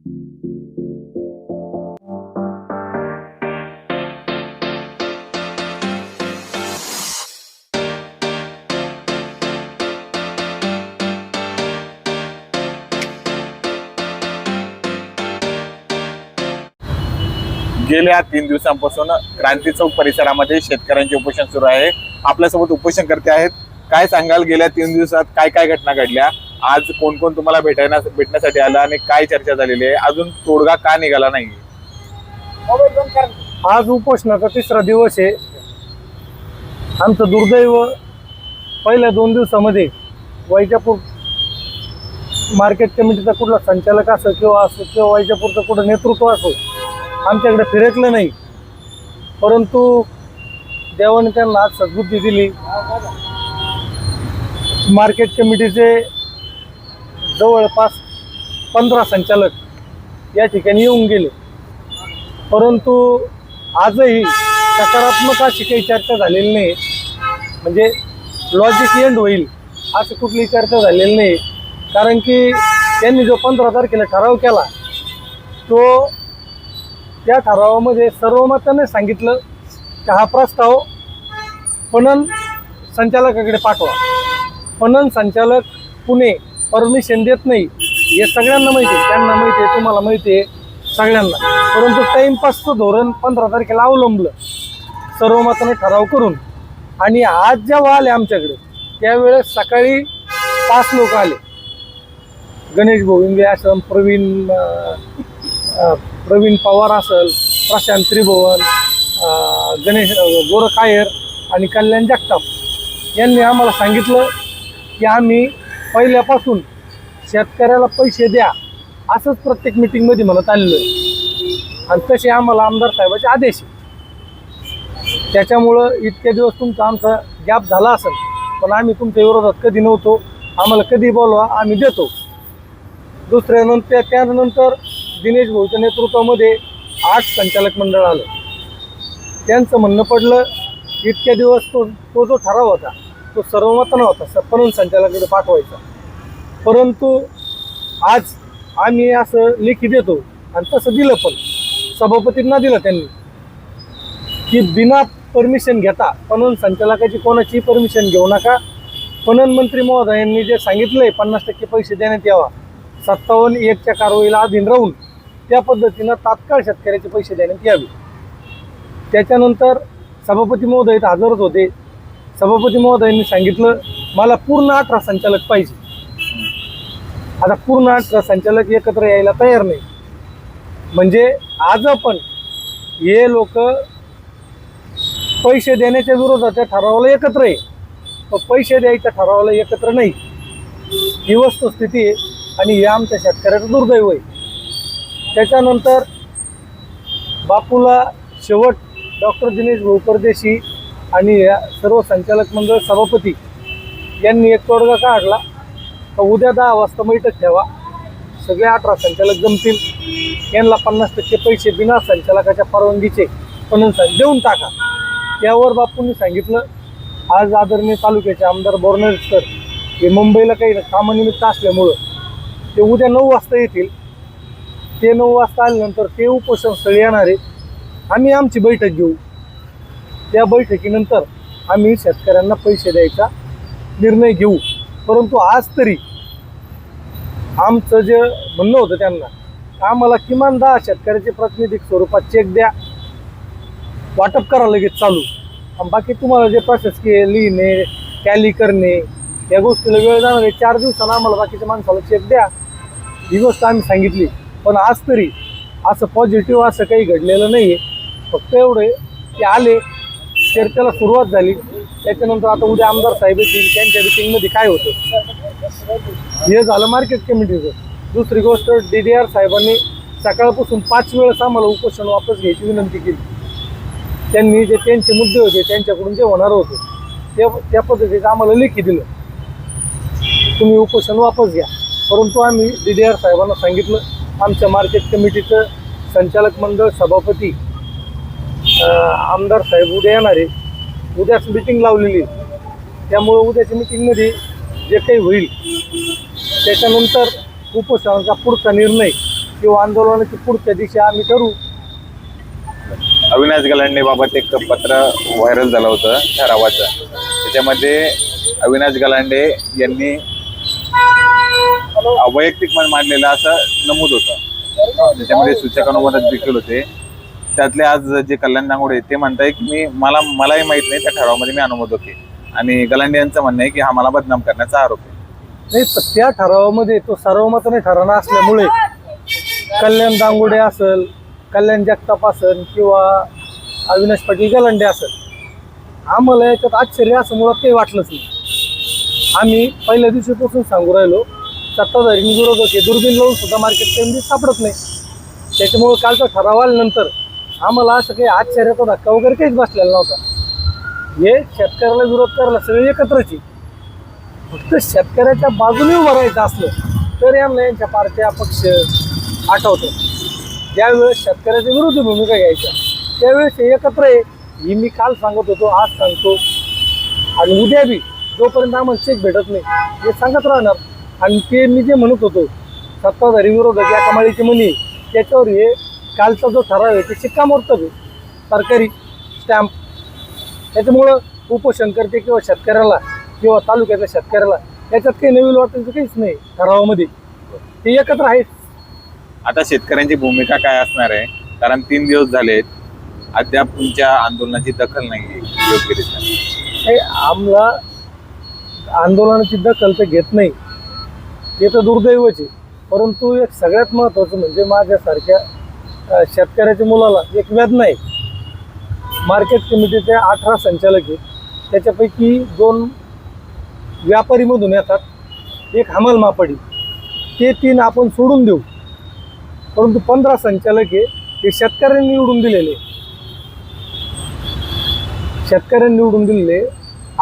गेल्या तीन दिवसांपासून क्रांती चौक परिसरामध्ये शेतकऱ्यांचे उपोषण सुरू आहे. आपल्यासोबत उपोषण करते आहेत. काय सांगाल? गेल्या तीन दिवसात काय काय घटना घडल्या? आज कोण कोण तुम्हाला भेटायला भेटण्यासाठी आलं आणि काय चर्चा झालेली आहे? अजून तोडगा का निघाला नाही? आज उपोषणाचा तिसरा दिवस आहे. आमचं दुर्दैव पहिल्या दोन दिवसामध्ये वैजापूर मार्केट कमिटीचा कुठला संचालक असो किंवा असो किंवा वैजापूरचं कुठं नेतृत्व असो आमच्याकडे फिरकलं नाही. परंतु देवाने त्यांना आज सद्बुद्धी दिली. मार्केट कमिटीचे जवळपास पंधरा संचालक या ठिकाणी येऊन गेले. परंतु आजही सकारात्मक अशी काही चर्चा झालेली नाही. म्हणजे लॉजिक एंड होईल अशी कुठली चर्चा झालेली नाही. कारण की त्यांनी जो पंधरा तारखेला ठराव केला तो त्या ठरावामध्ये सर्वमताने सांगितलं की हा प्रस्ताव पणन संचालकाकडे पाठवा. पणन संचालक पुणे परमिशन देत नाही. हे सगळ्यांना माहिती आहे. त्यांना माहिती आहे तुम्हाला माहिती आहे. सगळ्यांना. परंतु टाईमपासचं धोरण पंधरा तारखेला अवलंबलं. सर्वमताने ठराव करून. आणि आज जेव्हा आले आमच्याकडे त्यावेळेस सकाळी पाच लोक आले. गणेश गोविंदे आश्रम प्रवीण प्रवीण पवार असेल प्रशांत त्रिभुवन गणेश गोरखायर आणि कल्याण जगताप. यांनी आम्हाला सांगितलं की आम्ही पहिल्यापासून शेतकऱ्याला पैसे द्या असंच प्रत्येक मिटिंगमध्ये म्हणत आलेलं आहे. आणि तसे आम्हाला आमदार साहेबाचे आदेश त्याच्यामुळं इतके दिवस तुमचा आमचा गॅप झाला असेल पण आम्ही तुमच्या विरोधात कधी नव्हतो आम्हाला कधी बोलवा आम्ही देतो. दुसऱ्यानंतर त्यानंतर दिनेश भाऊच्या नेतृत्वामध्ये आठ संचालक मंडळ आलं. त्यांचं म्हणणं पडलं इतक्या दिवस तो तो जो ठराव होता तो सर्वमतानं होता. स- पणन संचालकाकडे पाठवायचा. परंतु आज आम्ही असं लेखी देतो आणि तसं दिलं पण. सभापतींना दिलं त्यांनी. की बिना परमिशन घेता पणन संचालकाची कोणाची परमिशन घेऊ नका. पणन मंत्री महोदयांनी जे सांगितलंय पन्नास टक्के पैसे देण्यात यावा. सत्तावन्न एकच्या कारवाईला अधीन राहून त्या पद्धतीनं तात्काळ शेतकऱ्याचे पैसे देण्यात यावे. त्याच्यानंतर सभापती महोदय हजरच होते. सभापती महोदयांनी सांगितलं मला पूर्ण अठरा संचालक पाहिजे. आता पूर्ण अठरा संचालक एकत्र यायला तयार नाही. म्हणजे आज पण हे लोक पैसे देण्याच्या विरोधाच्या ठरावाला एकत्र आहे. पण पैसे द्यायच्या ठरावाला एकत्र नाही. ही वस्तुस्थिती आहे आणि हे आमच्या शेतकऱ्याचं दुर्दैव आहे. त्याच्यानंतर बापूला शेवट डॉक्टर दिनेश भाऊ परदेशी आणि या सर्व संचालक मंडळ सभापती यांनी एक तोडगा काढला. तर उद्या दहा वाजता बैठक ठेवा. सगळे अठरा संचालक जमतील. यांना पन्नास टक्के पैसे बिना संचालकाच्या परवानगीचे पण देऊन टाका. यावर बापूंनी सांगितलं आज आदरणीय तालुक्याचे आमदार बोरनेरकर हे मुंबईला काही कामानिमित्त असल्यामुळं ते उद्या नऊ वाजता येतील. ते नऊ वाजता आल्यानंतर ते उपोषण स्थळी येणार आहे आम्ही आमची बैठक घेऊ. त्या बैठकीनंतर आम्ही शेतकऱ्यांना पैसे द्यायचा निर्णय घेऊ. परंतु आज तरी आमचं जे म्हणणं होतं त्यांना आम्हाला किमान दहा शेतकऱ्याचे प्रातिनिधिक स्वरूपात चेक द्या. वाटप करा लगेच चालू. आणि बाकी तुम्हाला जे प्रशासकीय लिहिणे टॅली करणे या गोष्टीला वेळ जाणार आहे. चार दिवसांना आम्हाला बाकीच्या माणसाला चेक द्या. ही गोष्ट आम्ही सांगितली. पण आज तरी असं पॉझिटिव्ह असं काही घडलेलं नाही आहे फक्त एवढं ते की आले चर्चेला सुरुवात झाली. त्याच्यानंतर आता उद्या आमदार साहेब येतील त्यांच्या मिटिंगमध्ये काय होतं? हे झालं मार्केट कमिटीचं दुसरी गोष्ट डी डी आर साहेबांनी सकाळपासून पाच वेळेस आम्हाला उपोषण वापस घ्यायची विनंती केली. त्यांनी जे त्यांचे मुद्दे होते त्यांच्याकडून जे होणार होते त्या त्या पद्धतीचं आम्हाला लेखी दिलं. तुम्ही उपोषण वापस घ्या. परंतु आम्ही डी डी आर साहेबांना सांगितलं आमच्या मार्केट कमिटीचं संचालक मंडळ सभापती आमदार साहेब उद्या येणार आहे. उद्याच मिटिंग लावलेली. त्यामुळं उद्याच्या मिटिंगमध्ये जे काही होईल त्याच्यानंतर उपोषणाचा पुढचा निर्णय किंवा आंदोलनाची पुढच्या दिशा आम्ही ठरवू. अविनाश गलांडेबाबत एक पत्र व्हायरल झालं होतं ठरावाचं. त्याच्यामध्ये अविनाश गलांडे यांनी वैयक्तिक मन मांडलेलं असं नमूद होतं. त्याच्यामध्ये सूचकानुमोदक देखील होते. त्यातले आज जे कल्याण दांगोडे ते म्हणताय की मी मला मलाही माहीत नाही त्या ठरावामध्ये मी अनुमत होते आणि गलांडे यांचं म्हणणं आहे की हा मला बदनाम करण्याचा आरोप आहे. नाही त्या ठरावामध्ये तो सर्वमताने ठराणा असल्यामुळे कल्याण दांगोडे असेल कल्याण जगताप असेल किंवा अविनाश पाटील गलांडे असेल आम्हाला याच्यात आश्चर्य असं मुळात काही वाटलंच नाही. आम्ही पहिल्या दिवशीपासून सांगू राहिलो सत्ताधारी विरोधक हे दुर्बीण लावून सुद्धा मार्केट कमिटी सापडत नाही. त्याच्यामुळे कालचा ठराव आल्यानंतर आम्हाला असं काही आश्चर्याचा धक्का वगैरे काहीच बसलेला नव्हता. हे शेतकऱ्याला विरोध करायला सगळे एकत्रच फक्त शेतकऱ्याच्या बाजूने उभं राहायचं असलं तर यांना यांच्या पार्ट्या पक्ष आठवतो. ज्यावेळेस शेतकऱ्याच्या विरोधी भूमिका घ्यायच्या त्यावेळेस हे एकत्र आहे. ही मी काल सांगत होतो आज सांगतो. आणि उद्या बी जोपर्यंत आम्हाला चेक भेटत नाही हे सांगत राहणार. आणि ते मी जे म्हणत होतो सत्ताधारी विरोधक या कमाळीचे म्हणी त्याच्यावर हे कालचा जो ठराव आहे ते शिक्कामोर्तब आहे. सरकारी स्टॅम्प त्याच्यामुळं उपोषण करते किंवा शेतकऱ्याला किंवा तालुक्यातल्या शेतकऱ्याला याच्यात काही नवीन वाटायचं काहीच नाही ठरावामध्ये. ते एकत्र आहेत. आता शेतकऱ्यांची भूमिका काय असणार आहे? कारण तीन दिवस झालेत. अद्याप तुमच्या आंदोलनाची दखल नाही योग्यरित्या हे आमला आंदोलनाची दखल तर घेत नाही. ते तर दुर्दैवच आहे. परंतु एक सगळ्यात महत्त्वाचं म्हणजे माझ्यासारख्या शेतकऱ्याच्या मुलाला एक वेदना आहे. मार्केट कमिटीचे अठरा संचालक आहेत. त्याच्यापैकी दोन व्यापारीमधून येतात. एक हमाल मापडी ते तीन आपण सोडून देऊ. परंतु पंधरा संचालक आहे हे शेतकऱ्यांनी निवडून दिलेले शेतकऱ्यांनी निवडून दिलेले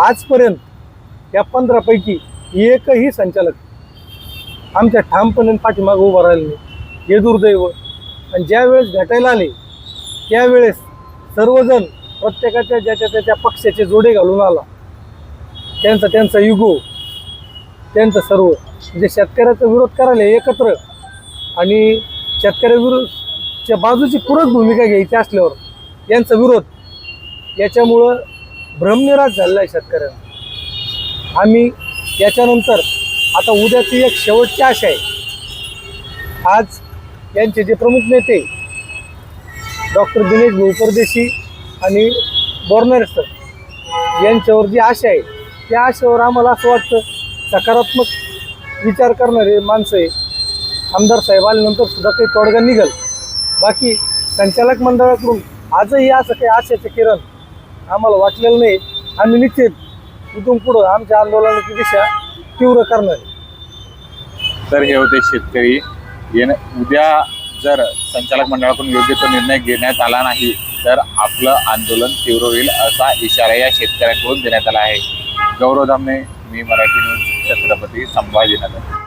आजपर्यंत या पंधरापैकी एकही संचालक आमच्या ठामपणे पाठीमागं उभं राहिले नाही. हे दुर्दैव आणि ज्यावेळेस भेटायला आले त्यावेळेस सर्वजण प्रत्येकाच्या ज्याच्या त्याच्या पक्षाचे जोडे घालून आला. त्यांचा त्यांचा युगो त्यांचं सर्व. म्हणजे शेतकऱ्याचा विरोध करायला एकत्र आणि शेतकऱ्याविरोधच्या बाजूची पूरक भूमिका घ्यायची असल्यावर यांचा विरोध याच्यामुळं भ्रमनिराश झालेला आहे शेतकऱ्यांना. आम्ही याच्यानंतर आता उद्याची एक शेवटची आशा आहे. आज यांचे जे प्रमुख नेते डॉक्टर दिनेश भाऊ परदेशी आणि बॉर्नर सर यांच्यावर जी आशा आहे त्या आशेवर आम्हाला असं वाटतं सकारात्मक विचार करणारे माणसं आहे. आमदार साहेब आल्यानंतर सुद्धा काही तोडगा निघल. बाकी संचालक मंडळाकडून आजही असं काही आशेचं किरण आम्हाला वाटलेलं नाही. आम्ही निश्चित इथून पुढं आमच्या आंदोलनाची दिशा तीव्र करणार आहे. तर हे होते शेतकरी. येण उद्या जर संचालक मंडळाकडून योग्य तो निर्णय घेण्यात आला नाही तर आपलं आंदोलन तीव्र होईल असा इशारा या शेतकऱ्यांकडून देण्यात आला आहे. गौरव धामणे मी मराठी न्यूज छत्रपती संभाजीनगर.